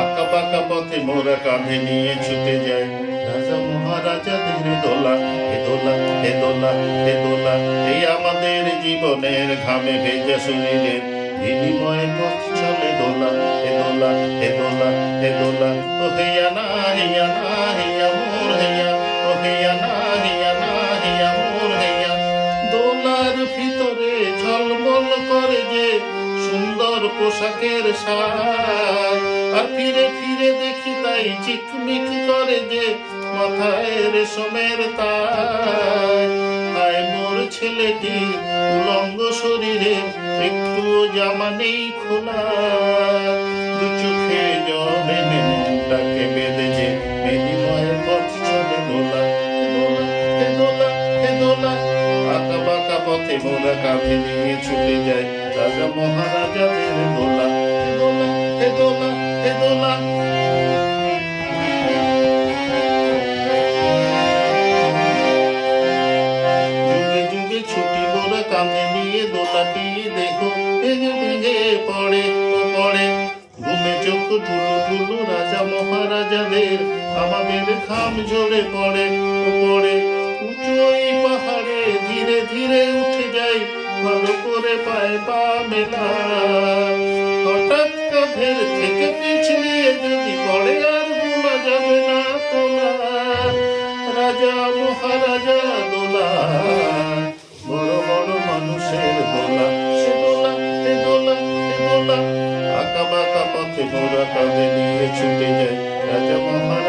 আঁকা বাঁকা পথে মোরা কাঁধে নিয়ে ছুটে যায় রাজা মহারাজাদের দোলা এ দোলা এ দোলা এ দোলা, এই আমাদের জীবনের ঘামে ভেজা শরীরের বিনিময়ে পথ চলে দোলা এ দোলা এ দোলা এ দোলা। ও হেয়া না হেয়া না, হেয়া মোর হেয়া। ও হেয়া না হেয়া না, হেয়া মোর হেয়া। দোলার ভিতরে ঝলমল করে যে সুন্দর পোশাকের সাজ আর ফিরে ফিরে দেখি তাই চিকমিক করে যে মাথায় রেশমের আয় মোর ছেলেটি উলঙ্গ শরীরে একটু জামা নেই খোলা। দু চোখে জলে মনটাকে বেঁধে যে মেদিময়ের পথ চলে দোলা। পথে মোরা কাঁধে নিয়ে ছুটে যায় রাজা দোলা। দোলা দোলা। দোলা যুগে যুগে রাজা মহারাজাদের আমাদের খাম ঝরে পড়ে পড়ে উঁচু ওই পাহাড়ে ধীরে ধীরে উঠে যাই ভালো করে পায়ে পা মেলা রাজা মহারাজা দোলা। বড় বড় মানুষের দোলা। সে দোলা সে দোলা সে দোলা। আঁকা বাঁকা পথে মোরা কাঁধে নিয়ে ছুটে যায়। রাজা দোলা